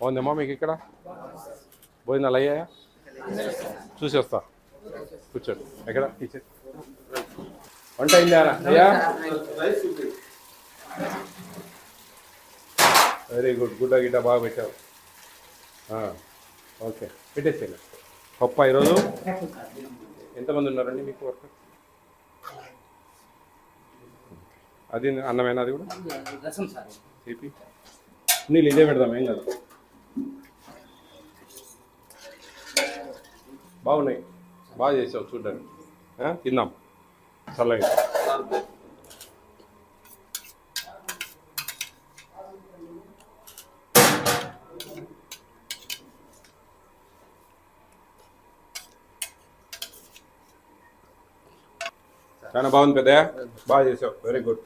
బాగుందమ్మా మీకు ఇక్కడ? భోజనాలు అయ్యాయా? చూసి వస్తా కూర్చోండి. ఎక్కడ? కిచెన్ వంట అయిందా? అయ్యా? వెరీ గుడ్ గుడ్డ గిడ్డ బాగా పెట్టావు. ఓకే. పెట్టేసేయండి. పప్ప ఈరోజు? ఎంతమంది ఉన్నారండి మీకు వర్క్? అది అన్నమేనా అది కూడా? రసం సార్. తీపి? నీళ్ళు ఇదే పెడదాం ఏం కాదు. బాగున్నాయి. బాగా చేసావు చూడ్డానికి. తిందాం చల్లగా చాలా బాగుంది పెద్ద బాగా చేసావు. వెరీ గుడ్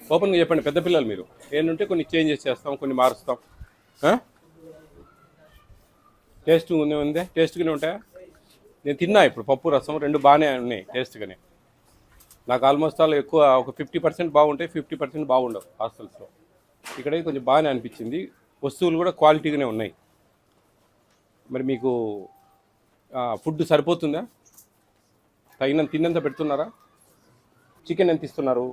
ఓపెన్గా చెప్పండి పెద్ద పిల్లలు మీరు. ఏంటంటే కొన్ని చేంజెస్ చేస్తాం కొన్ని మారుస్తాం. టేస్ట్ ఉంది ఉందే? టేస్ట్గానే ఉంటాయా? నేను తిన్నా ఇప్పుడు పప్పు రసం రెండు బాగానే ఉన్నాయి టేస్ట్గానే. నాకు ఆల్మోస్ట్ ఆల్ ఎక్కువ ఒక ఫిఫ్టీ పర్సెంట్ బాగుంటాయి ఫిఫ్టీ పర్సెంట్ బాగుండవు హాస్టల్స్లో. ఇక్కడ కొంచెం బాగానే అనిపించింది. వస్తువులు కూడా క్వాలిటీగానే ఉన్నాయి. మరి మీకు ఫుడ్ సరిపోతుందా? తగినంత తిన్నంత పెడుతున్నారా? చికెన్ ఎంత ఇస్తున్నారు?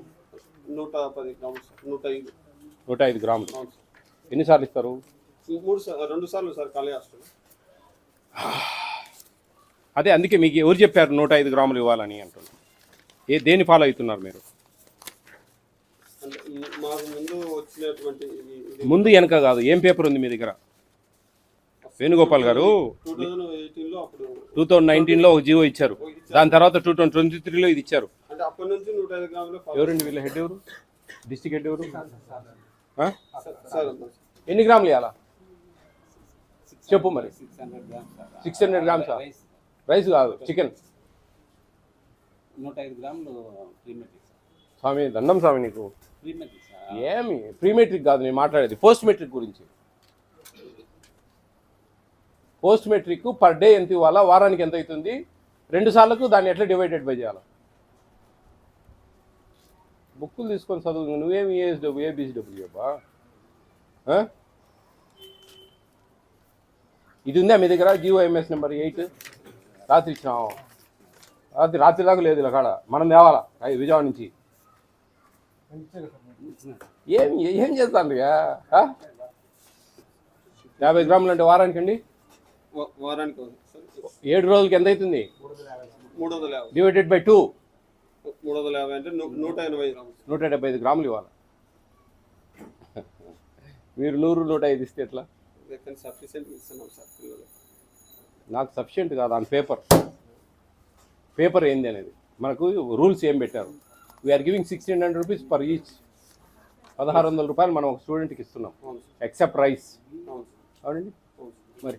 నూట పది గ్రాములు సార్ నూట ఐదు. నూట ఐదు గ్రాములు. ఎన్నిసార్లు ఇస్తారు? మూడు రెండు సార్లు సార్ ఖాళీ హాస్టల్. అదే అందుకే మీకు ఎవరు చెప్పారు నూట ఐదు గ్రాములు ఇవ్వాలని అంటున్నారు ఏ దేని ఫాలో అవుతున్నారు మీరు? ముందు వెనక కాదు ఏం పేపర్ ఉంది మీ దగ్గర? వేణుగోపాల్ గారు టూ థౌజండ్ నైన్టీన్లో ఒక జీవో ఇచ్చారు. దాని తర్వాత టూ థౌజండ్ ట్వంటీ త్రీలో ఇది ఇచ్చారు. ఎవరండి వీళ్ళ హెడ్ ఎవరు? డిస్టిక్ హెడ్ ఎవరు. ఎన్ని గ్రాములు ఇవ్వాలా చెప్పు మరి. సిక్స్ హండ్రెడ్ గ్రామ్స్ రైస్ కాదు చికెన్. నూట ఐదు గ్రాములు ప్రీమెట్రిక్ స్వామి దండం స్వామి నీకు. ప్రీమెట్రిక్ ఏమి? ప్రీ మెట్రిక్ కాదు నేను మాట్లాడేది పోస్ట్ మెట్రిక్ గురించి. పోస్ట్ మెట్రిక్ పర్ డే ఎంత ఇవ్వాలా వారానికి ఎంత అవుతుంది? రెండు సార్లకు దాన్ని ఎట్లా డివైడెడ్ బై చేయాలి? బుక్కులు తీసుకొని చదువు నువ్వేమి ఏఎస్డబ్ల్యూ ఏబిసిడబ్ల్యూ అబ్బా? ఇది ఉందా మీ దగ్గర? జియోఎంఎస్ నెంబర్ ఎయిట్ రాత్రి ఇచ్చినావు రాత్రి రాత్రి దాకా లేదు ఇలా కాడ. మనం తేవాలా? విజయవాడ నుంచి. ఏం ఏం చేస్తాను? యాభై గ్రాములు అంటే వారానికి అండి? వారానికి ఏడు రోజులకి ఎంత అవుతుంది మూడు వందల యాభై. డివైడెడ్ బై టూ మూడు వందల యాభై అంటే నూట ఎనభై నూట డెబ్బై ఐదు గ్రాములు ఇవ్వాలి? మీరు నూరు నూట ఐదు ఇస్తే ఎట్లా? సఫిషియెంట్ ఇస్తున్నాం సార్ పిల్లలు నాకు సఫిషియెంట్ కాదు ఆన్ పేపర్ పేపర్ ఏంది అనేది. మనకు రూల్స్ ఏం పెట్టారు? We are giving sixteen hundred rupees per each పదహారు వందల రూపాయలు మనం ఒక స్టూడెంట్కి ఇస్తున్నాం. ఎక్సెప్ట్ రైస్ అవునండి? మరి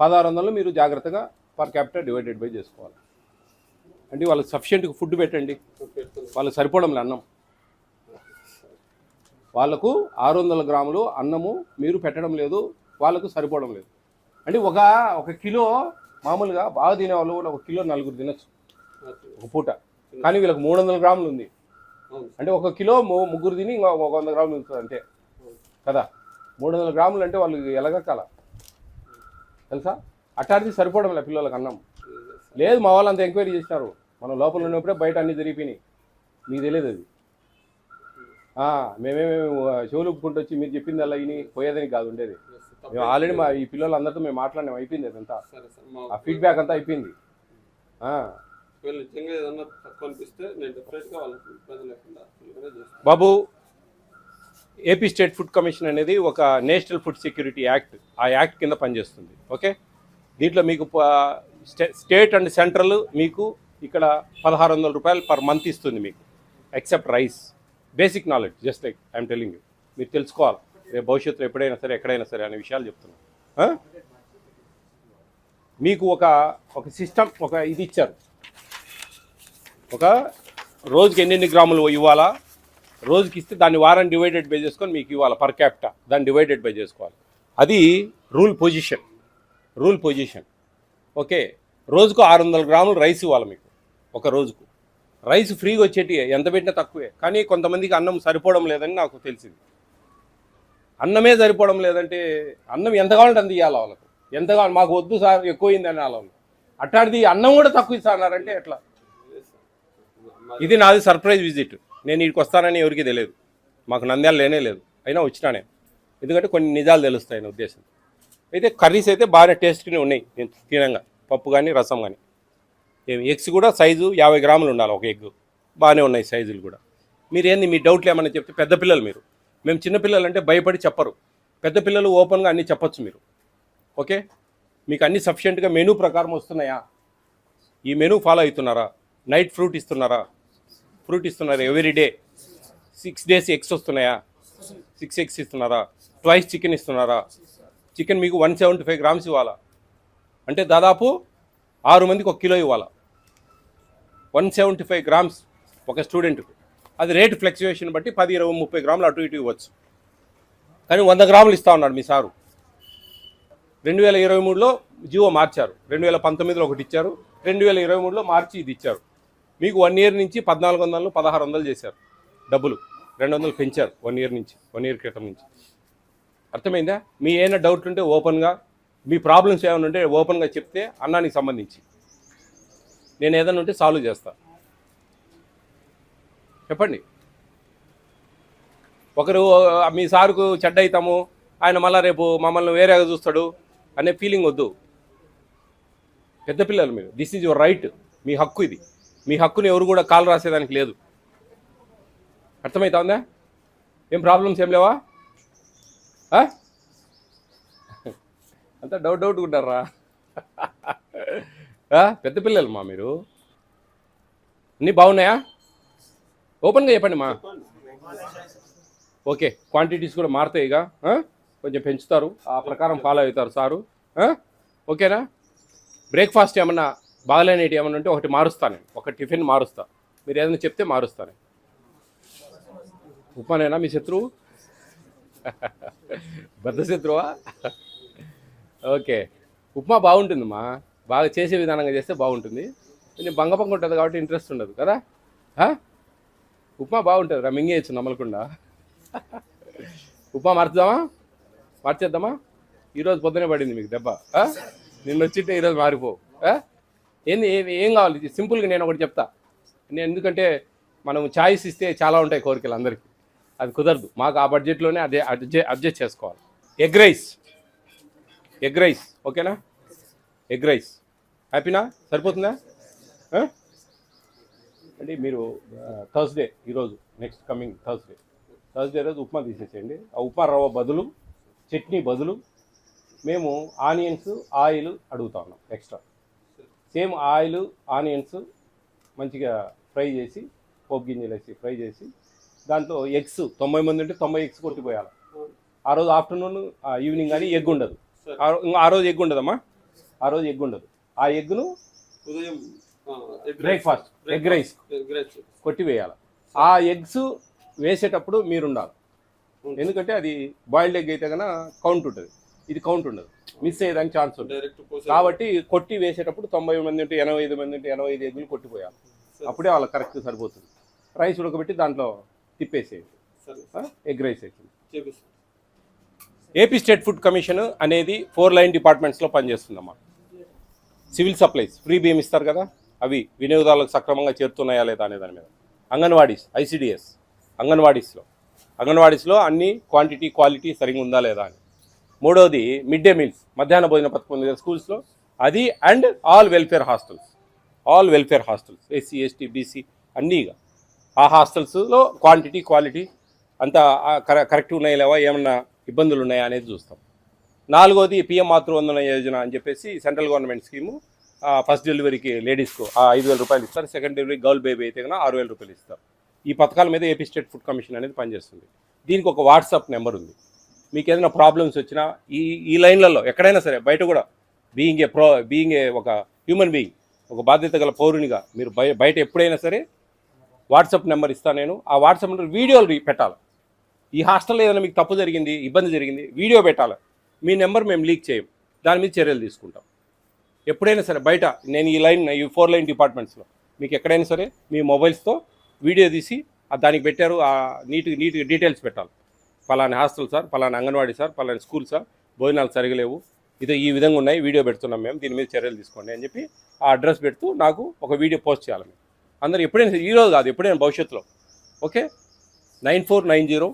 పదహారు వందలు మీరు జాగ్రత్తగా పర్ క్యాపిటల్ డివైడెడ్ బై చేసుకోవాలి. అంటే వాళ్ళకి సఫిషియెంట్గా ఫుడ్ పెట్టండి. వాళ్ళకి సరిపోవడం అన్నం. వాళ్ళకు ఆరు వందల గ్రాములు అన్నము మీరు పెట్టడం లేదు వాళ్ళకు సరిపోవడం లేదు. అంటే ఒక ఒక కిలో మామూలుగా బాగా తినేవాళ్ళు కూడా ఒక కిలో నలుగురు తినచ్చు. ఒక పూట. కానీ వీళ్ళకి మూడు వందల గ్రాములు ఉంది. అంటే ఒక కిలో ముగ్గురు తిని ఇంకో ఒక వంద గ్రాములు ఉంటుంది అంతే. కదా? మూడు వందల గ్రాములు అంటే వాళ్ళు ఎలగకాల తెలుసా? అట్టాడిది సరిపోవడం లేదు పిల్లలకి అన్నం. లేదు మా వాళ్ళు అంత ఎంక్వైరీ చేసినారు. మనం లోపల ఉన్నప్పుడే బయట అన్ని జరిగిపోయినాయి. మీకు తెలియదు అది. మేమేమి చెవులు ఒప్పుకుంటూ వచ్చి మీరు చెప్పింది అలా ఇని పోయేదని కాదు ఉండేది. మేము ఆల్రెడీ మా ఈ పిల్లలందరితో మేము మాట్లాడినాం అయిపోయింది అదంతా. ఆ ఫీడ్బ్యాక్ అంతా అయిపోయింది. బాబు ఏపీ స్టేట్ ఫుడ్ కమిషన్ అనేది ఒక నేషనల్ ఫుడ్ సెక్యూరిటీ యాక్ట్ ఆ యాక్ట్ కింద పనిచేస్తుంది ఓకే? దీంట్లో మీకు స్టేట్ అండ్ సెంట్రల్ మీకు ఇక్కడ పదహారు వందల రూపాయలు పర్ మంత్ ఇస్తుంది మీకు except rice. Basic knowledge just like I'm telling you. మీరు తెలుసుకోవాలి. రేపు భవిష్యత్తులో ఎప్పుడైనా సరే ఎక్కడైనా సరే అనే విషయాలు చెప్తున్నాను మీకు ఒక ఒక సిస్టమ్ ఒక ఇది ఇచ్చారు. ఒక రోజుకి ఎన్నెన్ని గ్రాములు ఇవ్వాలా? రోజుకి ఇస్తే దాన్ని వారం డివైడెడ్ బై చేసుకొని మీకు ఇవ్వాలి పర్ క్యాపిటా? దాన్ని డివైడెడ్ బై చేసుకోవాలి. అది rule position. Rule position. Okay. రోజుకు ఆరు వందల గ్రాములు రైస్ ఇవ్వాలి మీకు. ఒక రోజుకు. రైస్ ఫ్రీగా వచ్చేటి ఎంత పెట్టినా తక్కువే. కానీ కొంతమందికి అన్నం సరిపోవడం లేదని నాకు తెలిసింది. అన్నమే సరిపోవడం లేదంటే అన్నం ఎంత కావాలంటే అంత ఇవ్వాలి వాళ్ళకు. ఎంత కావాలి? మాకు వద్దు సార్ ఎక్కువైంది అని వాళ్ళు. అట్లాంటిది అన్నం కూడా తక్కువ ఇస్తారంటే ఎట్లా? ఇది నాది సర్ప్రైజ్ విజిట్. నేను ఇక్కడికి వస్తానని ఎవరికి తెలియదు. మాకు నంద్యాల లేనే లేదు. అయినా వచ్చినా నేను. ఎందుకంటే కొన్ని నిజాలు తెలుస్తాయి నా ఉద్దేశం అయితే కర్రీస్ అయితే బాగా టేస్ట్గానే ఉన్నాయి. నేను తినంగా. పప్పు కానీ రసం కానీ ఎగ్స్ కూడా సైజు యాభై గ్రాములు ఉండాలి ఒక ఎగ్. బాగానే ఉన్నాయి సైజులు కూడా. మీరు ఏంది? మీ డౌట్లు ఏమని చెప్తే పెద్ద పిల్లలు మీరు. మేము చిన్నపిల్లలు అంటే భయపడి చెప్పరు. పెద్ద పిల్లలు ఓపెన్గా అన్నీ చెప్పొచ్చు మీరు. ఓకే? మీకు అన్ని సఫిషియెంట్గా మెనూ ప్రకారం వస్తున్నాయా? ఈ మెనూ ఫాలో అవుతున్నారా? నైట్ ఫ్రూట్ ఇస్తున్నారా? ఫ్రూట్ ఇస్తున్నారా every day? Six days eggs వస్తున్నాయా? సిక్స్ ఎగ్స్ ఇస్తున్నారా? ట్వైస్ చికెన్ ఇస్తున్నారా? చికెన్ మీకు వన్ సెవెంటీ ఫైవ్ గ్రామ్స్ ఇవ్వాలా? అంటే దాదాపు ఆరు మందికి ఒక కిలో ఇవ్వాలా? వన్ సెవెంటీ ఫైవ్ గ్రామ్స్ ఒక స్టూడెంట్కు. అది రేట్ ఫ్లక్చుయేషన్ బట్టి పది ఇరవై ముప్పై గ్రాములు అటు ఇటు ఇవ్వచ్చు. కానీ వంద గ్రాములు ఇస్తా ఉన్నాడు మీ సారు. రెండు వేల ఇరవై మూడులో జియో మార్చారు. రెండు వేల పంతొమ్మిదిలో ఒకటి ఇచ్చారు. రెండు వేల ఇరవై మూడులో మార్చి ఇది ఇచ్చారు. మీకు వన్ ఇయర్ నుంచి పద్నాలుగు వందలు పదహారు వందలు చేశారు డబ్బులు. రెండు వందలు పెంచారు వన్ ఇయర్ నుంచి వన్ ఇయర్ క్రితం నుంచి. అర్థమైందా? మీ ఏమైనా డౌట్ ఉంటే ఓపెన్గా మీ ప్రాబ్లమ్స్ ఏమైనా ఉంటే ఓపెన్గా చెప్తే అన్నానికి సంబంధించి. నేను ఏదైనా ఉంటే సాల్వ్ చేస్తా. చెప్పండి. ఒకరు మీ సారుకు చెడ్డ అవుతాము ఆయన మళ్ళా రేపు మమ్మల్ని వేరేగా చూస్తాడు అనే ఫీలింగ్ వద్దు. పెద్ద పిల్లలు మీరు. దిస్ ఈజ్ యువర్ రైట్ మీ హక్కు ఇది. మీ హక్కుని ఎవరు కూడా కాలు రాసేదానికి లేదు. అర్థమవుతా ఉందా? ఏం ప్రాబ్లమ్స్ ఏం లేవా? ఆ? అంతా డౌట్ డౌట్ ఉంటారా పెద్ద పిల్లలు మా మీరు? అన్నీ బాగున్నాయా? ఓపెన్గా చెప్పండి మా. ఓకే క్వాంటిటీస్ కూడా మారుతాయి ఇక. కొంచెం పెంచుతారు. ఆ ప్రకారం ఫాలో అవుతారు సారు. ఓకేనా? బ్రేక్ఫాస్ట్ ఏమన్నా బాగలేనేటి ఏమన్నా ఉంటే ఒకటి మారుస్తాను ఒక టిఫిన్ మారుస్తా. మీరు ఏదైనా చెప్తే మారుస్తాను ఉప్మానేనా మీ శత్రువు? బద్ద శత్రువా? ఓకే. ఉప్మా బాగుంటుందమ్మా. బాగా చేసే విధానంగా చేస్తే బాగుంటుంది. కొంచెం బంగపంగ ఉంటుంది కాబట్టి ఇంట్రెస్ట్ ఉండదు కదా? ఉప్మా బాగుంటుంది రా మింగేయచ్చు నమ్మలకుండా ఉప్మా మార్చుదామా? మార్చేద్దామా? ఈరోజు పొద్దునే పడింది మీకు దెబ్బ నిన్న వచ్చింటే ఈరోజు మారిపోవు ఏంది ఏం ఏం కావాలి? సింపుల్గా నేను ఒకటి చెప్తా. నేను ఎందుకంటే మనం ఛాయిస్ ఇస్తే చాలా ఉంటాయి కోరికలు అందరికీ. అది కుదరదు. మాకు ఆ బడ్జెట్లోనే అదే అడ్జస్ట్ అడ్జస్ట్ చేసుకోవాలి. ఎగ్ రైస్ ఎగ్ రైస్ ఓకేనా ఎగ్ రైస్. హ్యాపీనా? సరిపోతుందా? అంటే మీరు థర్స్డే ఈరోజు నెక్స్ట్ కమింగ్ థర్స్డే. థర్స్డే రోజు ఉప్మా తీసేసేయండి. ఆ ఉప్మా రవ్వ బదులు చట్నీ బదులు మేము ఆనియన్స్ ఆయిల్ అడుగుతా ఉన్నాం ఎక్స్ట్రా. సేమ్ ఆయిల్ ఆనియన్స్ మంచిగా ఫ్రై చేసి పోపు గింజలు వేసి ఫ్రై చేసి దాంట్లో ఎగ్స్ తొంభై మంది ఉంటే తొంభై ఎగ్స్ కొట్టిపోయాలి. ఆ రోజు ఆఫ్టర్నూన్ ఈవినింగ్ కానీ ఎగ్ ఉండదు. ఆ రోజు ఎగ్ ఉండదమ్మా? ఆ రోజు ఎగ్ ఉండదు. ఆ ఎగ్ను ఉదయం బ్రేక్ఫాస్ట్ ఎగ్ రైస్. కొట్టివేయాలి. ఆ ఎగ్స్ వేసేటప్పుడు మీరు ఉండాలి ఎందుకంటే అది బాయిల్డ్ ఎగ్ అయితే కనుక కౌంట్ ఉంటుంది. ఇది కౌంట్ ఉండదు. మిస్ అయ్యేదానికి ఛాన్స్ ఉంటుంది. కాబట్టి కొట్టి వేసేటప్పుడు తొంభై మంది ఉంటే ఎనభై ఐదు మంది ఉంటే ఎనభై ఐదు ఎగ్గులు కొట్టిపోయాలి. అప్పుడే వాళ్ళకి కరెక్ట్ సరిపోతుంది. రైస్ ఉడకబెట్టి దాంట్లో తిప్పేసేయండి. ఎగ్ రైస్ చేపిస్తాను. ఏపీ స్టేట్ ఫుడ్ కమిషన్ అనేది ఫోర్ లైన్ డిపార్ట్మెంట్స్లో పనిచేస్తుందమ్మా. సివిల్ సప్లైస్ ఫ్రీ బియ్యం ఇస్తారు కదా అవి వినియోగదారులకు సక్రమంగా చేరుతున్నాయా లేదా అనే దాని మీద. అంగన్వాడీస్ ఐసిడిఎస్ అంగన్వాడీస్లో అంగన్వాడీస్లో అన్ని క్వాంటిటీ క్వాలిటీ సరిగ్గా ఉందా లేదా అని. మూడవది మిడ్ డే మీల్స్ మధ్యాహ్న భోజన పథకం ఉంది కదా స్కూల్స్లో అది and all welfare hostels. All welfare hostels SC ST BC అన్నీగా ఆ హాస్టల్స్లో క్వాంటిటీ క్వాలిటీ అంతా కరెక్ట్ ఉన్నాయా లేవా ఏమన్నా ఇబ్బందులు ఉన్నాయా అనేది చూస్తాం. నాలుగోది పిఎం మాతృవందన యోజన అని చెప్పేసి సెంట్రల్ గవర్నమెంట్ స్కీము ఆ, ఫస్ట్ డెలివరీకి లేడీస్కు ఆ ఐదు వేల రూపాయలు ఇస్తారు. సెకండ్ డెలివరీ గర్ల్ బేబీ అయితే కన్నా ఆరు వేల రూపాయలు ఇస్తారు. ఈ పథకాల మీద ఏపీ స్టేట్ ఫుడ్ కమిషన్ అనేది పనిచేస్తుంది. దీనికి ఒక వాట్సాప్ నెంబర్ ఉంది. మీకు ఏదైనా ప్రాబ్లమ్స్ వచ్చినా ఈ ఈ లైన్లలో ఎక్కడైనా సరే బయట కూడా being a pro being a ఒక హ్యూమన్ బీయింగ్ ఒక బాధ్యత గల పౌరునిగా మీరు బయ బయట ఎప్పుడైనా సరే వాట్సాప్ నెంబర్ ఇస్తాను నేను. ఆ వాట్సాప్ నెంబర్ వీడియోలు పెట్టాలి. ఈ హాస్టల్లో ఏదైనా మీకు తప్పు జరిగింది ఇబ్బంది జరిగింది వీడియో పెట్టాలి. మీ నెంబర్ మేము లీక్ చేయం. దాని మీద చర్యలు తీసుకుంటాం. ఎప్పుడైనా సరే బయట నేను ఈ లైన్ ఈ ఫోర్ లైన్ డిపార్ట్మెంట్స్లో మీకు ఎక్కడైనా సరే మీ మొబైల్స్తో వీడియో తీసి దానికి పెట్టారు ఆ నీట్ నీట్ డీటెయిల్స్ పెట్టాలి. పలానా హాస్టల్ సార్ పలానా అంగన్వాడీ సార్ పలానా స్కూల్ సార్ భోజనాలు సరిగలేవు. ఇది ఈ విధంగా ఉన్నాయి వీడియో పెడుతున్నాం మేము దీని మీద చర్యలు తీసుకోండి అని చెప్పి ఆ అడ్రస్ పెడుతూ నాకు ఒక వీడియో పోస్ట్ చేయాలి. మేము అందరూ ఎప్పుడైనా ఈరోజు కాదు ఎప్పుడైనా భవిష్యత్తులో. Okay? Nine four nine zero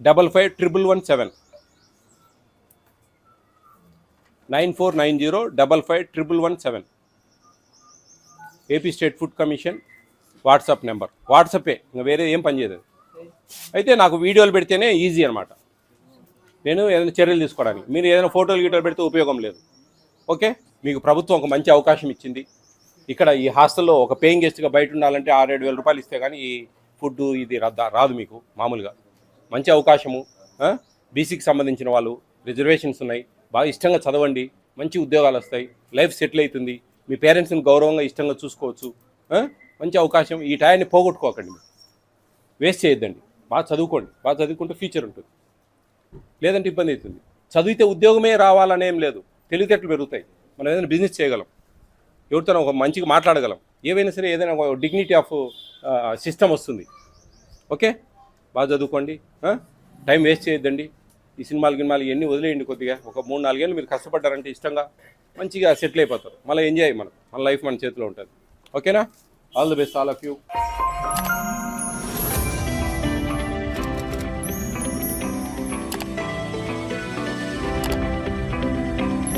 double five triple one seven. Nine four nine zero double five triple one seven. AP state food commission WhatsApp number. వాట్సాపే ఇంకా వేరే ఏం పనిచేయదు అయితే నాకు వీడియోలు పెడితేనే ఈజీ అనమాట నేను ఏదైనా చర్యలు తీసుకోవడానికి. మీరు ఏదైనా ఫోటోలు గీటోలు పెడితే ఉపయోగం లేదు. ఓకే? మీకు ప్రభుత్వం ఒక మంచి అవకాశం ఇచ్చింది. ఇక్కడ ఈ హాస్టల్లో ఒక పేయింగ్ గెస్ట్గా బయట ఉండాలంటే ఆరేడు వేల రూపాయలు ఇస్తే కానీ ఈ ఫుడ్ ఇది రాదు మీకు మామూలుగా. మంచి అవకాశము బీసీకి సంబంధించిన వాళ్ళు రిజర్వేషన్స్ ఉన్నాయి. బాగా ఇష్టంగా చదవండి. మంచి ఉద్యోగాలు వస్తాయి. లైఫ్ సెటిల్ అవుతుంది. మీ పేరెంట్స్ని గౌరవంగా ఇష్టంగా చూసుకోవచ్చు. మంచి అవకాశం. ఈ టయాన్ని పోగొట్టుకోకండి. మీరు వేస్ట్ చేయొద్దండి. బాగా చదువుకోండి. బాగా చదువుకుంటే ఫ్యూచర్ ఉంటుంది. లేదంటే ఇబ్బంది అవుతుంది. చదివితే ఉద్యోగమే రావాలనేం లేదు. తెలివితేటలు పెరుగుతాయి. మనం ఏదైనా బిజినెస్ చేయగలం. ఎవరితో ఒక మంచిగా మాట్లాడగలం. ఏవైనా సరే ఏదైనా ఒక డిగ్నిటీ ఆఫ్ సిస్టమ్ వస్తుంది. ఓకే బాగా చదువుకోండి టైం వేస్ట్ చేయొద్దండి. ఈ సినిమాలు గినిమాలు ఇవన్నీ వదిలేయండి కొద్దిగా. ఒక మూడు నాలుగేళ్ళు మీరు కష్టపడ్డారంటే ఇష్టంగా మంచిగా సెటిల్ అయిపోతారు. మళ్ళీ ఎంజాయ్ మనం. మన లైఫ్ మన చేతిలో ఉంటుంది. ఓకేనా all the best all of you